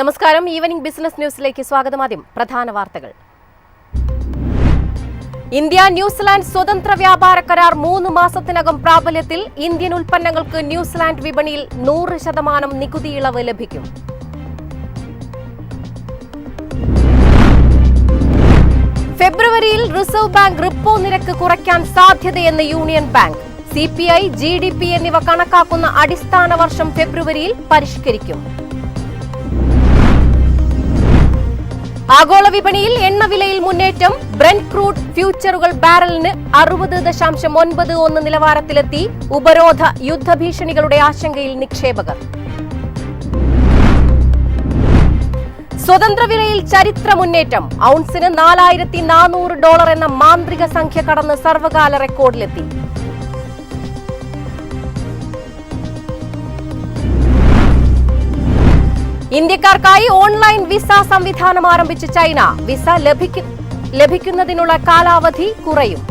നമസ്കാരം. Evening business ന്യൂസിലേക്ക് സ്വാഗതം. ആദ്യം പ്രധാന വാർത്തകൾ. ഇന്ത്യ ന്യൂസിലാൻഡ് സ്വതന്ത്ര വ്യാപാര കരാർ മൂന്ന് മാസത്തിനകം പ്രാബല്യത്തിൽ ഇന്ത്യൻ ഉൽപ്പന്നങ്ങൾക്ക് ന്യൂസിലാൻഡ് വിപണിയിൽ നൂറ് ശതമാനം നികുതി ഇളവ് ലഭിക്കും. ഫെബ്രുവരിയിൽ റിസർവ് ബാങ്ക് റിപ്പോ നിരക്ക് കുറയ്ക്കാൻ സാധ്യതയെന്ന് union bank. C P I G D P എന്നിവ കണക്കാക്കുന്ന അടിസ്ഥാന വർഷം ഫെബ്രുവരിയിൽ പരിഷ്കരിക്കും. ആഗോള വിപണിയിൽ എണ്ണവിലയിൽ മുന്നേറ്റം. ബ്രന്റ് ക്രൂഡ് ഫ്യൂച്ചറുകൾ ബാരലിന് അറുപത് ദശാംശം ഒൻപത് ഒന്ന് നിലവാരത്തിലെത്തി. ഉപരോധ യുദ്ധഭീഷണികളുടെ ആശങ്കയിൽ നിക്ഷേപകർ. സ്വതന്ത്ര വിലയിൽ ചരിത്ര മുന്നേറ്റം. ഔൺസിന് നാലായിരത്തി നാനൂറ് ഡോളർ എന്ന മാന്ത്രിക സംഖ്യ കടന്ന് സർവകാല റെക്കോർഡിലെത്തി ഇന്ത്യക്കാർക്കായി ഓൺലൈൻ വിസ സംവിധാനം ആരംഭിച്ച ചൈന. വിസ ലഭിക്കുന്നതിനുള്ള കാലാവധി കുറയും.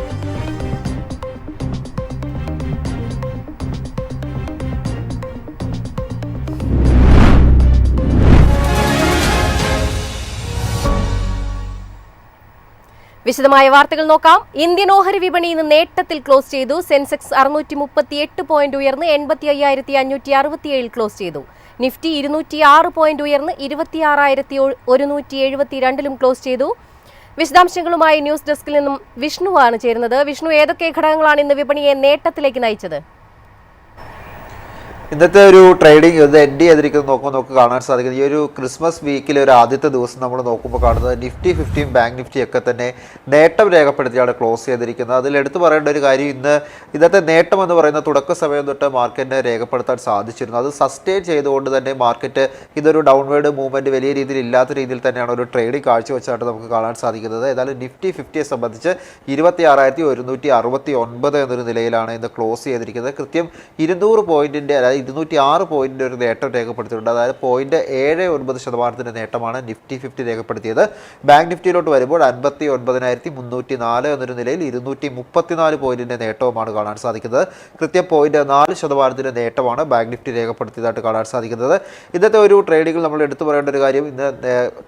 വിശദമായ വാർത്തകൾ നോക്കാം. ഇന്ത്യൻ ഓഹരി വിപണി ഇന്ന് നേട്ടത്തിൽ ക്ലോസ് ചെയ്തു. സെൻസെക്സ് അറുന്നൂറ്റി മുപ്പത്തി എട്ട് പോയിന്റ് ഉയർന്ന് എൺപത്തി അയ്യായിരത്തി അഞ്ഞൂറ്റി അറുപത്തിയേഴിൽ ക്ലോസ് ചെയ്തു. നിഫ്റ്റി ഇരുന്നൂറ്റി ആറ് പോയിന്റ് ഉയർന്ന് ഇരുപത്തിയാറായിരത്തി ഒരുന്നൂറ്റി എഴുപത്തിരണ്ടിലും ക്ലോസ് ചെയ്തു. വിശദാംശങ്ങളുമായി ന്യൂസ് ഡെസ്കിൽ നിന്നും വിഷ്ണുവാണ് ചേരുന്നത്. വിഷ്ണു ഏതൊക്കെ ഘടകങ്ങളാണ് ഇന്ന് വിപണിയെ നേട്ടത്തിലേക്ക് നയിച്ചത്? ഇന്നത്തെ ഒരു ട്രേഡിംഗ് ഇത് എൻഡ് ചെയ്തിരിക്കുന്നത് നോക്കുമ്പോൾ നമുക്ക് കാണാൻ സാധിക്കുന്നത്. ഈ ഒരു ക്രിസ്മസ് വീക്കിലെ ഒരു ആദ്യത്തെ ദിവസം നമ്മൾ നോക്കുമ്പോൾ കാണുന്നത് നിഫ്റ്റി ഫിഫ്റ്റിയും ബാങ്ക് നിഫ്റ്റിയൊക്കെ തന്നെ നേട്ടം രേഖപ്പെടുത്തിയാണ് ക്ലോസ് ചെയ്തിരിക്കുന്നത്. അതിൽ എടുത്തു പറയേണ്ട ഒരു കാര്യം ഇന്ന് ഇന്നത്തെ നേട്ടം എന്ന് പറയുന്ന തുടക്ക സമയം തൊട്ട് മാർക്കറ്റിനെ രേഖപ്പെടുത്താൻ സാധിച്ചിരുന്നു. അത് സസ്റ്റെയിൻ ചെയ്തുകൊണ്ട് തന്നെ മാർക്കറ്റ് ഇതൊരു ഡൗൺവേർഡ് മൂവ്മെന്റ് വലിയ രീതിയിൽ ഇല്ലാത്ത രീതിയിൽ തന്നെയാണ് ഒരു ട്രേഡിംഗ് കാഴ്ചവെച്ചായിട്ട് നമുക്ക് കാണാൻ സാധിക്കുന്നത്. ഏതായാലും നിഫ്റ്റി ഫിഫ്റ്റിയെ സംബന്ധിച്ച് ഇരുപത്തി ആറായിരത്തി ഒരുന്നൂറ്റി അറുപത്തി ഒൻപത് എന്നൊരു നിലയിലാണ് ഇന്ന് ക്ലോസ് ചെയ്തിരിക്കുന്നത്. കൃത്യം ഇരുന്നൂറ് പോയിന്റിന്റെ അതായത് ഇരുന്നൂറ്റി ആറ് പോയിന്റിന്റെ ഒരു നേട്ടം രേഖപ്പെടുത്തിയിട്ടുണ്ട്. അതായത് പോയിന്റ് ഏഴ് ഒൻപത് ശതമാനത്തിന്റെ നേട്ടമാണ് നിഫ്റ്റി ഫിഫ്റ്റി രേഖപ്പെടുത്തിയത്. ബാങ്ക് നിഫ്റ്റിയിലോട്ട് വരുമ്പോൾ അൻപത്തി ഒൻപതിനായിരത്തി മുന്നൂറ്റി നാല് എന്നൊരു നിലയിൽ ഇരുന്നൂറ്റി മുപ്പത്തിനാല് പോയിന്റിന്റെ നേട്ടവുമാണ് കാണാൻ സാധിക്കുന്നത്. കൃത്യം പോയിന്റ് നാല് ശതമാനത്തിന്റെ നേട്ടമാണ് ബാങ്ക് നിഫ്റ്റി രേഖപ്പെടുത്തിയതായിട്ട് കാണാൻ സാധിക്കുന്നത്. ഇന്നത്തെ ഒരു ട്രേഡിങ്ങിൽ നമ്മൾ എടുത്തു പറയേണ്ട ഒരു കാര്യം ഇന്ന്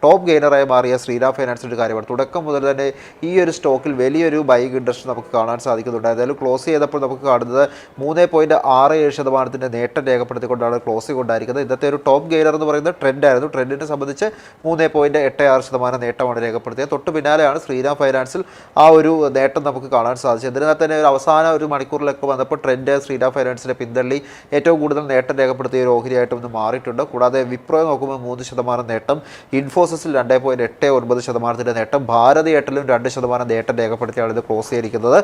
ടോപ്പ് ഗെയിനറായി മാറിയ ശ്രീരാം ഫൈനാൻസിന്റെ കാര്യമാണ്. തുടക്കം മുതൽ തന്നെ ഈ ഒരു സ്റ്റോക്കിൽ വലിയൊരു ബൈക്ക് ഇൻട്രസ്റ്റ് നമുക്ക് കാണാൻ സാധിക്കുന്നുണ്ട്. ഏതായാലും ക്ലോസ് ചെയ്തപ്പോൾ നമുക്ക് കാണുന്നത് മൂന്ന് പോയിന്റ് ആറ് ഏഴ് ശതമാനത്തിന്റെ നേട്ടം രേഖപ്പെടുത്തിക്കൊണ്ടാണ് ക്ലോസ് കൊണ്ടായിരിക്കുന്നത്. ഇന്നത്തെ ഒരു ടോപ്പ് ഗെയിനർ എന്ന് പറയുന്നത് ട്രെൻഡ് ആയിരുന്നു ട്രെൻഡിനെ സംബന്ധിച്ച് മൂന്ന് പോയിന്റ് എട്ട് ആറ് ശതമാനം നേട്ടമാണ് രേഖപ്പെടുത്തിയത്. തൊട്ട് പിന്നാലെയാണ് ശ്രീരാം ഫൈനാൻസിൽ ആ ഒരു നേട്ടം നമുക്ക് കാണാൻ സാധിച്ചത്. ഇതിനകത്ത് തന്നെ ഒരു അവസാന ഒരു മണിക്കൂറിലൊക്കെ വന്നപ്പോൾ ട്രെൻഡ് ശ്രീരാം ഫൈനാൻസിനെ പിന്തള്ളി ഏറ്റവും കൂടുതൽ നേട്ടം രേഖപ്പെടുത്തിയ ഒരു ഓഹരിയായിട്ട് ഒന്ന് മാറിയിട്ടുണ്ട്. കൂടാതെ വിപ്രോ നോക്കുമ്പോൾ മൂന്ന് ശതമാനം നേട്ടം ഇൻഫോസിസിൽ രണ്ട് പോയിന്റ് എട്ട് ഒൻപത് ശതമാനത്തിന്റെ നേട്ടം ഭാരതി എയർടെലും രണ്ട് ശതമാനം നേട്ടം രേഖപ്പെടുത്തിയാണ് ഇത് ക്ലോസ് ചെയ്തിരിക്കുന്നത്.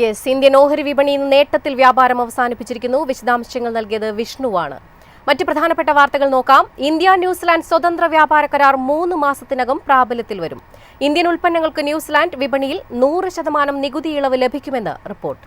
യെസ് ഇന്ത്യൻ ഓഹരി വിപണി ഇന്ന് നേട്ടത്തിൽ വ്യാപാരം അവസാനിപ്പിച്ചിരിക്കുന്നു. വിശദാംശങ്ങൾ നൽകിയത് വിഷ്ണുവാണ്. മറ്റ് പ്രധാനപ്പെട്ട വാർത്തകൾ നോക്കാം. ഇന്ത്യ ന്യൂസിലാൻഡ് സ്വതന്ത്ര വ്യാപാര കരാർ മൂന്ന് മാസത്തിനകം പ്രാബല്യത്തിൽ വരും. ഇന്ത്യൻ ഉൽപ്പന്നങ്ങൾക്ക് ന്യൂസിലാൻഡ് വിപണിയിൽ നൂറ് ശതമാനം നികുതി ഇളവ് ലഭിക്കുമെന്ന് റിപ്പോർട്ട്.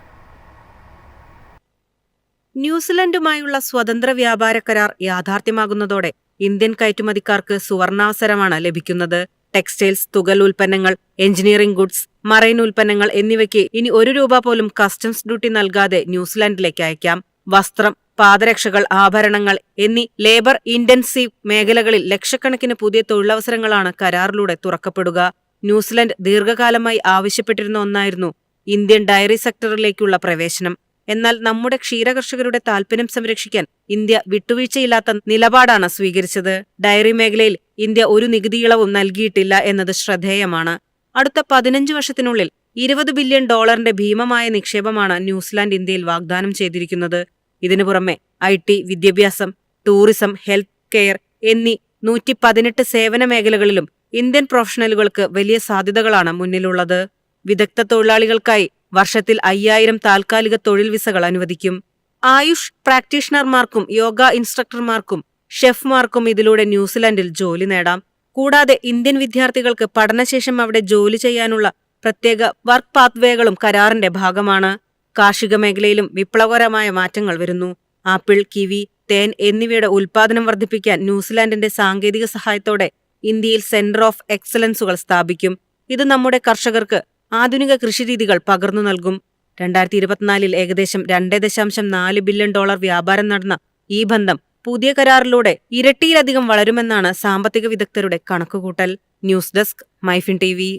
ന്യൂസിലൻഡുമായുള്ള സ്വതന്ത്ര വ്യാപാര കരാർ യാഥാർത്ഥ്യമാകുന്നതോടെ ഇന്ത്യൻ കയറ്റുമതിക്കാർക്ക് സുവർണാവസരമാണ് ലഭിക്കുന്നത്. ടെക്സ്റ്റൈൽസ് തുകൽ ഉൽപ്പന്നങ്ങൾ എഞ്ചിനീയറിംഗ് ഗുഡ്സ് മറൈൻ ഉൽപ്പന്നങ്ങൾ എന്നിവയ്ക്ക് ഇനി ഒരു രൂപ പോലും കസ്റ്റംസ് ഡ്യൂട്ടി നൽകാതെ ന്യൂസിലാൻഡിലേക്ക് അയക്കാം. വസ്ത്രം പാദരക്ഷകൾ ആഭരണങ്ങൾ എന്നീ ലേബർ ഇന്റൻസീവ് മേഖലകളിൽ ലക്ഷക്കണക്കിന് പുതിയ തൊഴിലവസരങ്ങളാണ് കരാറിലൂടെ തുറക്കപ്പെടുക. ന്യൂസിലൻഡ് ദീർഘകാലമായി ആവശ്യപ്പെട്ടിരുന്ന ഒന്നായിരുന്നു ഇന്ത്യൻ ഡയറി സെക്ടറിലേക്കുള്ള പ്രവേശനം. എന്നാൽ നമ്മുടെ ക്ഷീരകർഷകരുടെ താൽപര്യം സംരക്ഷിക്കാൻ ഇന്ത്യ വിട്ടുവീഴ്ചയില്ലാത്ത നിലപാടാണ് സ്വീകരിച്ചത്. ഡയറി മേഖലയിൽ ഇന്ത്യ ഒരു നികുതിയിളവും നൽകിയിട്ടില്ല എന്നത് ശ്രദ്ധേയമാണ്. അടുത്ത പതിനഞ്ച് വർഷത്തിനുള്ളിൽ ഇരുപത് ബില്യൺ ഡോളറിന്റെ ഭീമമായ നിക്ഷേപമാണ് ന്യൂസിലാൻഡ് ഇന്ത്യയിൽ വാഗ്ദാനം ചെയ്തിരിക്കുന്നത്. ഇതിനു പുറമെ ഐ ടി വിദ്യാഭ്യാസം ടൂറിസം ഹെൽത്ത് കെയർ എന്നീ നൂറ്റി പതിനെട്ട് സേവന മേഖലകളിലും ഇന്ത്യൻ പ്രൊഫഷണലുകൾക്ക് വലിയ സാധ്യതകളാണ് മുന്നിലുള്ളത്. വിദഗ്ധ തൊഴിലാളികൾക്കായി വർഷത്തിൽ അയ്യായിരം താൽക്കാലിക തൊഴിൽ വിസകൾ അനുവദിക്കും. ആയുഷ് പ്രാക്ടീഷണർമാർക്കും യോഗ ഇൻസ്ട്രക്ടർമാർക്കും ഷെഫ്മാർക്കും ഇതിലൂടെ ന്യൂസിലാൻഡിൽ ജോലി നേടാം. കൂടാതെ ഇന്ത്യൻ വിദ്യാർത്ഥികൾക്ക് പഠനശേഷം അവിടെ ജോലി ചെയ്യാനുള്ള പ്രത്യേക വർക്ക് പാത്വേകളും കരാറിന്റെ ഭാഗമാണ്. കാർഷിക മേഖലയിലും വിപ്ലവകരമായ മാറ്റങ്ങൾ വരുന്നു. ആപ്പിൾ കിവി തേൻ എന്നിവയുടെ ഉൽപാദനം വർദ്ധിപ്പിക്കാൻ ന്യൂസിലാൻഡിന്റെ സാങ്കേതിക സഹായത്തോടെ ഇന്ത്യയിൽ സെന്റർ ഓഫ് എക്സലൻസുകൾ സ്ഥാപിക്കും. ഇത് നമ്മുടെ കർഷകർക്ക് ആധുനിക കൃഷിരീതികൾ പകർന്നു നൽകും. രണ്ടായിരത്തി ഇരുപത്തിനാലിൽ ഏകദേശം രണ്ട് ദശാംശം നാല് ബില്യൺ ഡോളർ വ്യാപാരം നടന്ന ഈ ബന്ധം പുതിയ കരാറിലൂടെ ഇരട്ടിയിലധികം വളരുമെന്നാണ് സാമ്പത്തിക വിദഗ്ധരുടെ കണക്കുകൂട്ടൽ. News desk MyFin T V.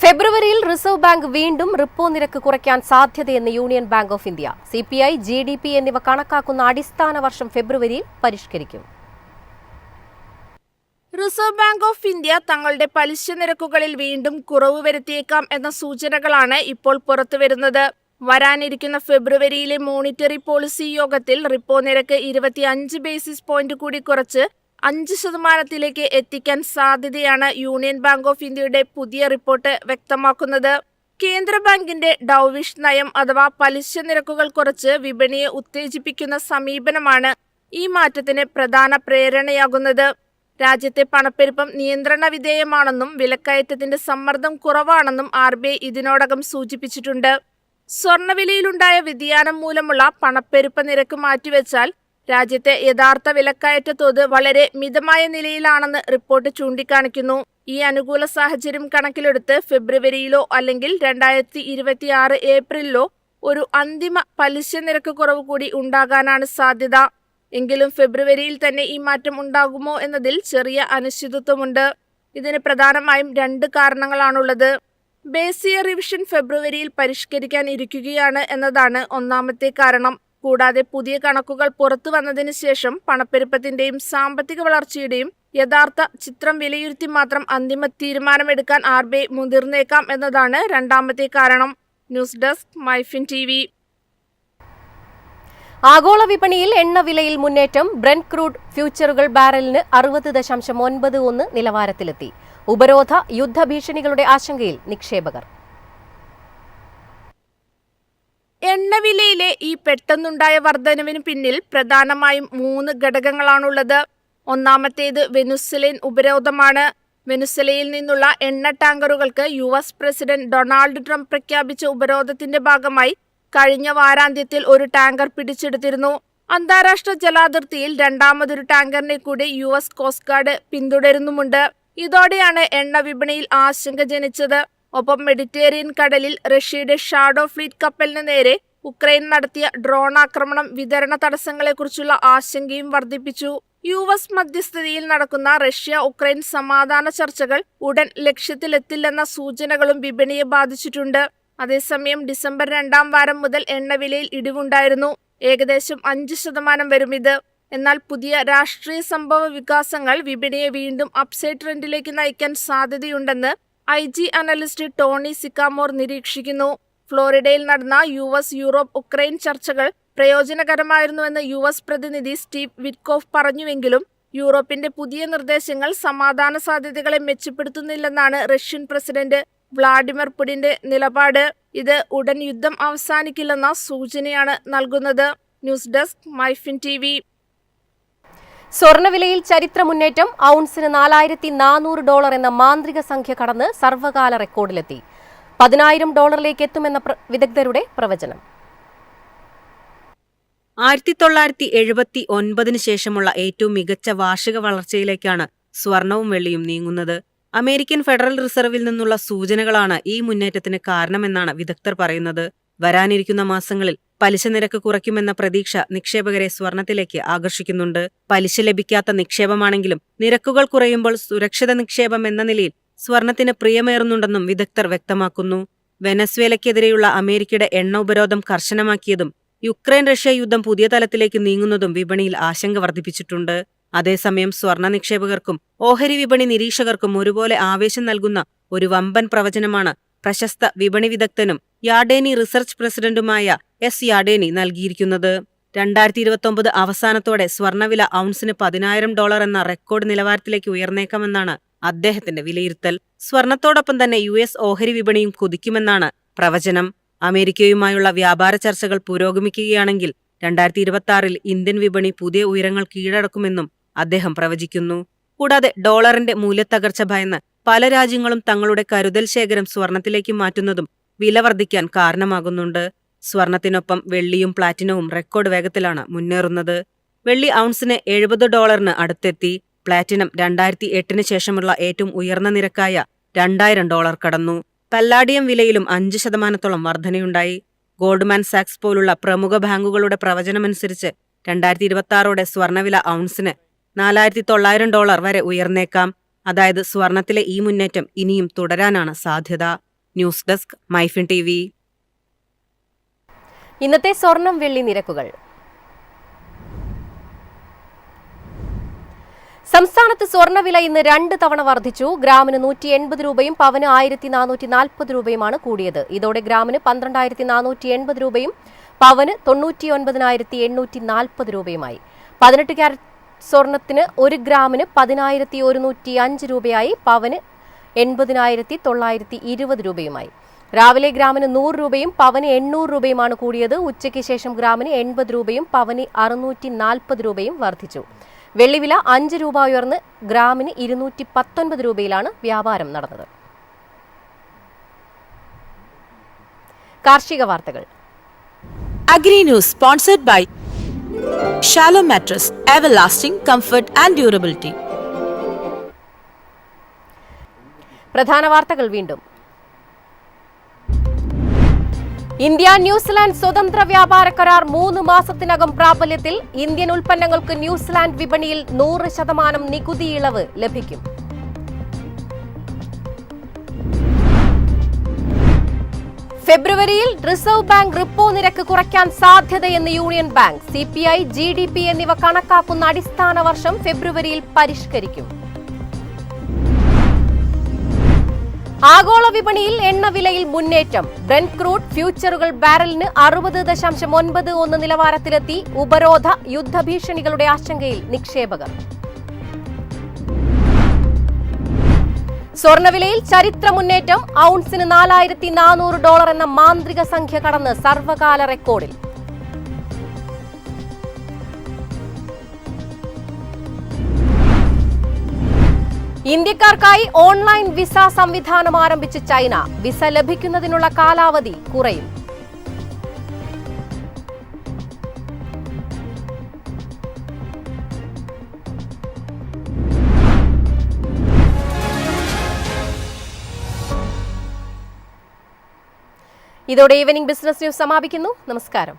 ഫെബ്രുവരിയിൽ റിസർവ് ബാങ്ക് വീണ്ടും റിപ്പോ നിരക്ക് കുറയ്ക്കാൻ സാധ്യതയെന്ന് Union Bank of India. C P I G D P എന്നിവ കണക്കാക്കുന്ന അടിസ്ഥാന വർഷം ഫെബ്രുവരിയിൽ പരിഷ്കരിക്കും. റിസർവ് ബാങ്ക് ഓഫ് ഇന്ത്യ തങ്ങളുടെ പലിശ നിരക്കുകളിൽ വീണ്ടും കുറവ് വരുത്തിയേക്കാം എന്ന സൂചനകളാണ് ഇപ്പോൾ പുറത്തുവരുന്നത്. വരാനിരിക്കുന്ന ഫെബ്രുവരിയിലെ മോണിറ്ററി പോളിസി യോഗത്തിൽ റിപ്പോ നിരക്ക് ഇരുപത്തിയഞ്ച് ബേസിസ് പോയിന്റ് കൂടി കുറച്ച് അഞ്ച് ശതമാനത്തിലേക്ക് എത്തിക്കാൻ സാധ്യതയാണ് യൂണിയൻ ബാങ്ക് ഓഫ് ഇന്ത്യയുടെ പുതിയ റിപ്പോർട്ട് വ്യക്തമാക്കുന്നത്. കേന്ദ്ര ബാങ്കിന്റെ ഡൌവിഷ് നയം അഥവാ പലിശ നിരക്കുകൾ കുറച്ച് വിപണിയെ ഉത്തേജിപ്പിക്കുന്ന സമീപനമാണ് ഈ മാറ്റത്തിന് പ്രധാന പ്രേരണയാകുന്നത്. രാജ്യത്തെ പണപ്പെരുപ്പം നിയന്ത്രണ വിധേയമാണെന്നും വിലക്കയറ്റത്തിന്റെ സമ്മർദ്ദം കുറവാണെന്നും ആർ ഇതിനോടകം സൂചിപ്പിച്ചിട്ടുണ്ട്. സ്വർണവിലയിലുണ്ടായ വ്യതിയാനം മൂലമുള്ള പണപ്പെരുപ്പ നിരക്ക് മാറ്റിവെച്ചാൽ രാജ്യത്തെ യഥാർത്ഥ വിലക്കയറ്റ തോത് വളരെ മിതമായ നിലയിലാണെന്ന് റിപ്പോർട്ട് ചൂണ്ടിക്കാണിക്കുന്നു. ഈ അനുകൂല സാഹചര്യം കണക്കിലെടുത്ത് ഫെബ്രുവരിയിലോ അല്ലെങ്കിൽ രണ്ടായിരത്തി ഇരുപത്തിയാറ് ഏപ്രിലിലോ ഒരു അന്തിമ പലിശ നിരക്ക് കുറവ് കൂടി ഉണ്ടാകാനാണ് സാധ്യത. എങ്കിലും ഫെബ്രുവരിയിൽ തന്നെ ഈ മാറ്റം ഉണ്ടാകുമോ എന്നതിൽ ചെറിയ അനിശ്ചിതത്വമുണ്ട്. ഇതിന് പ്രധാനമായും രണ്ട് കാരണങ്ങളാണുള്ളത്. ബേസ് ഇയർ റിവിഷൻ ഫെബ്രുവരിയിൽ പരിഷ്കരിക്കാൻ ഇരിക്കുകയാണ് എന്നതാണ് ഒന്നാമത്തെ കാരണം. കൂടാതെ പുതിയ കണക്കുകൾ പുറത്തു വന്നതിന് ശേഷം പണപ്പെരുപ്പത്തിന്റെയും സാമ്പത്തിക വളർച്ചയുടെയും യഥാർത്ഥ ചിത്രം വിലയിരുത്തി മാത്രം അന്തിമ തീരുമാനമെടുക്കാൻ ആർ ബി ഐ മുതിർന്നേക്കാം എന്നതാണ് രണ്ടാമത്തെ കാരണം. News desk MyFin T V ആഗോള വിപണിയിൽ എണ്ണ വിലയിൽ മുന്നേറ്റം. ബ്രന്റ് ക്രൂഡ് ഫ്യൂച്ചറുകൾ ബാരലിന് അറുപത് ദശാംശം ഒൻപത് ഒന്ന് നിലവാരത്തിലെത്തി. ഉപരോധ യുദ്ധഭീഷണികളുടെ ആശങ്കയിൽ നിക്ഷേപകർ. എണ്ണവിലയിലെ ഈ പെട്ടെന്നുണ്ടായ വർധനവിന് പിന്നിൽ പ്രധാനമായും മൂന്ന് ഘടകങ്ങളാണുള്ളത്. ഒന്നാമത്തേത് വെനുസലിൻ ഉപരോധമാണ്. വെനുസലയിൽ നിന്നുള്ള എണ്ണ ടാങ്കറുകൾക്ക് U S president Donald Trump പ്രഖ്യാപിച്ച ഉപരോധത്തിന്റെ ഭാഗമായി കഴിഞ്ഞ വാരാന്ത്യത്തിൽ ഒരു ടാങ്കർ പിടിച്ചെടുത്തിരുന്നു. അന്താരാഷ്ട്ര ജലാതിർത്തിയിൽ രണ്ടാമതൊരു ടാങ്കറിനെ കൂടി യു എസ് കോസ്റ്റ് ഗാർഡ് പിന്തുടരുന്നുമുണ്ട്. ഇതോടെയാണ് എണ്ണ വിപണിയിൽ ആശങ്ക ജനിച്ചത്. ഒപ്പം മെഡിറ്റേറിയൻ കടലിൽ റഷ്യയുടെ ഷാഡോ ഫ്ലീറ്റ് കപ്പലിന് നേരെ ഉക്രൈൻ നടത്തിയ ഡ്രോൺ ആക്രമണം വിതരണ തടസ്സങ്ങളെക്കുറിച്ചുള്ള ആശങ്കയും വർദ്ധിപ്പിച്ചു. യു എസ് മധ്യസ്ഥതയിൽ നടക്കുന്ന റഷ്യ ഉക്രൈൻ സമാധാന ചർച്ചകൾ ഉടൻ ലക്ഷ്യത്തിലെത്തില്ലെന്ന സൂചനകളും വിപണിയെ ബാധിച്ചിട്ടുണ്ട്. അതേസമയം ഡിസംബർ രണ്ടാം വാരം മുതൽ എണ്ണവിലയിൽ ഇടിവുണ്ടായിരുന്നു. ഏകദേശം അഞ്ച് ശതമാനം വരും ഇത്. എന്നാൽ പുതിയ രാഷ്ട്രീയ സംഭവ വികാസങ്ങൾ വിപണിയെ വീണ്ടും അപ്സൈഡ് ട്രെൻഡിലേക്ക് നയിക്കാൻ സാധ്യതയുണ്ടെന്ന് I G analyst Tony Sycamore നിരീക്ഷിക്കുന്നു. ഫ്ലോറിഡയിൽ നടന്ന യു എസ് യൂറോപ്പ് ഉക്രൈൻ ചർച്ചകൾ പ്രയോജനകരമായിരുന്നുവെന്ന് യു എസ് പ്രതിനിധി സ്റ്റീവ് വിറ്റ്കോഫ് പറഞ്ഞുവെങ്കിലും യൂറോപ്പിന്റെ പുതിയ നിർദ്ദേശങ്ങൾ സമാധാന സാധ്യതകളെ മെച്ചപ്പെടുത്തുന്നില്ലെന്നാണ് റഷ്യൻ പ്രസിഡന്റ് വ്ളാഡിമിർ പുടിന്റെ നിലപാട്. ഇത് ഉടൻ യുദ്ധം അവസാനിക്കില്ലെന്ന സൂചനയാണ് നൽകുന്നത്. News desk MyFin T V സ്വർണവിലയിൽ ചരിത്ര മുന്നേറ്റം ഔൺസിന് നാലായിരത്തി നാനൂറ് ഡോളർ എന്ന മാന്ത്രിക സംഖ്യ കടന്ന് സർവകാല റെക്കോർഡിലെത്തി. പതിനായിരം ഡോളറിലേക്ക് എത്തുമെന്ന വിദഗ്ധരുടെ പ്രവചനം. ആയിരത്തി തൊള്ളായിരത്തി എഴുപത്തി ഒൻപതിന് ശേഷമുള്ള ഏറ്റവും മികച്ച വാർഷിക വളർച്ചയിലേക്കാണ് സ്വർണവും വെള്ളിയും നീങ്ങുന്നത്. അമേരിക്കൻ ഫെഡറൽ റിസർവിൽ നിന്നുള്ള സൂചനകളാണ് ഈ മുന്നേറ്റത്തിന് കാരണമെന്നാണ് വിദഗ്ധർ പറയുന്നത്. വരാനിരിക്കുന്ന മാസങ്ങളിൽ പലിശ നിരക്ക് കുറയ്ക്കുമെന്ന പ്രതീക്ഷ നിക്ഷേപകരെ സ്വർണത്തിലേക്ക് ആകർഷിക്കുന്നുണ്ട്. പലിശ ലഭിക്കാത്ത നിക്ഷേപമാണെങ്കിലും നിരക്കുകൾ കുറയുമ്പോൾ സുരക്ഷിത നിക്ഷേപം എന്ന നിലയിൽ സ്വർണത്തിന് പ്രിയമേറുന്നുണ്ടെന്നും വിദഗ്ധർ വ്യക്തമാക്കുന്നു. വെനസ്വേലയ്ക്കെതിരെയുള്ള അമേരിക്കയുടെ എണ്ണ ഉപരോധം കർശനമാക്കിയതും യുക്രൈൻ റഷ്യ യുദ്ധം പുതിയ തലത്തിലേക്ക് നീങ്ങുന്നതും വിപണിയിൽ ആശങ്ക വർദ്ധിപ്പിച്ചിട്ടുണ്ട്. അതേസമയം സ്വർണ നിക്ഷേപകർക്കും ഓഹരി വിപണി നിരീക്ഷകർക്കും ഒരുപോലെ ആവേശം നൽകുന്ന ഒരു വമ്പൻ പ്രവചനമാണ് പ്രശസ്ത വിപണി വിദഗ്ധനും യാഡേനി റിസർച്ച് പ്രസിഡന്റുമായ എസ് യാഡേനി നൽകിയിരിക്കുന്നത്. രണ്ടായിരത്തി ഇരുപത്തൊമ്പത് അവസാനത്തോടെ സ്വർണവില ഔൺസിന് പതിനായിരം ഡോളർ എന്ന റെക്കോർഡ് നിലവാരത്തിലേക്ക് ഉയർന്നേക്കാമെന്നാണ് അദ്ദേഹത്തിന്റെ വിലയിരുത്തൽ. സ്വർണത്തോടൊപ്പം തന്നെ യു എസ് ഓഹരി വിപണിയും കുതിക്കുമെന്നാണ് പ്രവചനം. അമേരിക്കയുമായുള്ള വ്യാപാര ചർച്ചകൾ പുരോഗമിക്കുകയാണെങ്കിൽ രണ്ടായിരത്തി ഇരുപത്തി ആറിൽ ഇന്ത്യൻ വിപണി പുതിയ ഉയരങ്ങൾ കീഴടക്കുമെന്നും അദ്ദേഹം പ്രവചിക്കുന്നു. കൂടാതെ ഡോളറിന്റെ മൂല്യത്തകർച്ച ഭയന്ന് പല രാജ്യങ്ങളും തങ്ങളുടെ കരുതൽ ശേഖരം സ്വർണത്തിലേക്ക് മാറ്റുന്നതും വില വർദ്ധിക്കാൻ കാരണമാകുന്നുണ്ട്. സ്വർണത്തിനൊപ്പം വെള്ളിയും പ്ലാറ്റിനവും റെക്കോർഡ് വേഗത്തിലാണ് മുന്നേറുന്നത്. വെള്ളി ഔൺസിന് എഴുപത് ഡോളറിന് അടുത്തെത്തി. പ്ലാറ്റിനം രണ്ടായിരത്തി എട്ടിന് ശേഷമുള്ള ഏറ്റവും ഉയർന്ന നിരക്കായ രണ്ടായിരം ഡോളർ കടന്നു. പല്ലാഡിയം വിലയിലും അഞ്ച് ശതമാനത്തോളം വർധനയുണ്ടായി. ഗോൾഡ്മാൻ സാക്സ് പോലുള്ള പ്രമുഖ ബാങ്കുകളുടെ പ്രവചനമനുസരിച്ച് രണ്ടായിരത്തി ഇരുപത്തി ആറോടെ സ്വർണവില ഔൺസിന് നാലായിരത്തി തൊള്ളായിരം ഡോളർ വരെ ഉയർന്നേക്കാം. അതായത് സ്വർണത്തിലെ ഈ മുന്നേറ്റം ഇനിയും തുടരാനാണ് സാധ്യത. News desk MyFin T V ഇന്നത്തെ സ്വർണം വെള്ളി നിരക്കുകൾ. സംസ്ഥാനത്ത് സ്വർണവില ഇന്ന് രണ്ട് തവണ വർദ്ധിച്ചു. ഗ്രാമിന് നൂറ്റി എൺപത് രൂപയും പവന് ആയിരത്തി നാനൂറ്റി നാൽപ്പത് രൂപയുമാണ് കൂടിയത്. ഇതോടെ ഗ്രാമിന് പന്ത്രണ്ടായിരത്തി നാനൂറ്റി എൺപത് രൂപയും പവന് തൊണ്ണൂറ്റി ഒൻപതിനായിരത്തി എണ്ണൂറ്റി നാൽപ്പത് രൂപയുമായി. പതിനെട്ട് ക്യാരറ്റ് സ്വർണത്തിന് ഒരു ഗ്രാമിന് പതിനായിരത്തി ഒരുന്നൂറ്റി അഞ്ച് രൂപയായി പവന് എൺപതിനായിരത്തി തൊള്ളായിരത്തി ഇരുപത് രൂപയുമായി. രാവിലെ ഗ്രാമിന് നൂറ് രൂപയും പവന് എണ്ണൂറ് രൂപയുമാണ് കൂടിയത്. ഉച്ചയ്ക്ക് ശേഷം ഗ്രാമിന് എൺപത് രൂപയും പവന് അറുന്നൂറ്റി നാൽപ്പത് രൂപയും വർദ്ധിച്ചു. വെള്ളിവില അഞ്ച് രൂപ ഉയർന്ന് ഗ്രാമിന് ഇരുന്നൂറ്റി പത്തൊൻപത് രൂപയിലാണ് വ്യാപാരം നടന്നത്. കാർഷിക വാർത്തകൾ. Agri news sponsored by Shallow Mattress, everlasting comfort and durability. പ്രധാന വാർത്തകൾ വീണ്ടും ഇന്ത്യ ന്യൂസിലാൻഡ് സ്വതന്ത്ര വ്യാപാര കരാർ മൂന്ന് മാസത്തിനകം പ്രാബല്യത്തിൽ ഇന്ത്യൻ ഉൽപ്പന്നങ്ങൾക്ക് ന്യൂസിലാൻഡ് വിപണിയിൽ നൂറ് ശതമാനം നികുതി ഇളവ് ലഭിക്കും ഫെബ്രുവരിയിൽ റിസർവ് ബാങ്ക് റിപ്പോ നിരക്ക് കുറയ്ക്കാൻ സാധ്യതയെന്ന് union bank C P I G D P എന്നിവ കണക്കാക്കുന്ന അടിസ്ഥാന വർഷം ഫെബ്രുവരിയിൽ പരിഷ്കരിക്കും. ആഗോള വിപണിയിൽ എണ്ണവിലയിൽ മുന്നേറ്റം. ബ്രെൻഡ് ക്രൂഡ് ഫ്യൂച്ചറുകൾ ബാരലിന് അറുപത് ദശാംശം ഒൻപത് ഒന്ന് നിലവാരത്തിലെത്തി. ഉപരോധ യുദ്ധഭീഷണികളുടെ ആശങ്കയിൽ നിക്ഷേപകർ. സ്വർണവിലയിൽ ചരിത്ര മുന്നേറ്റം ഔൺസിന് നാലായിരത്തി നാനൂറ് ഡോളർ എന്ന മാന്ത്രിക സംഖ്യ കടന്ന് സർവകാല റെക്കോർഡിൽ. ഇന്ത്യക്കാർക്കായി ഓൺലൈൻ വിസ സംവിധാനം ആരംഭിച്ച ചൈന. വിസ ലഭിക്കുന്നതിനുള്ള കാലാവധി കുറയും. ഇതോടെ ഈവനിംഗ് ബിസിനസ് ന്യൂസ് സമാപിക്കുന്നു. നമസ്കാരം.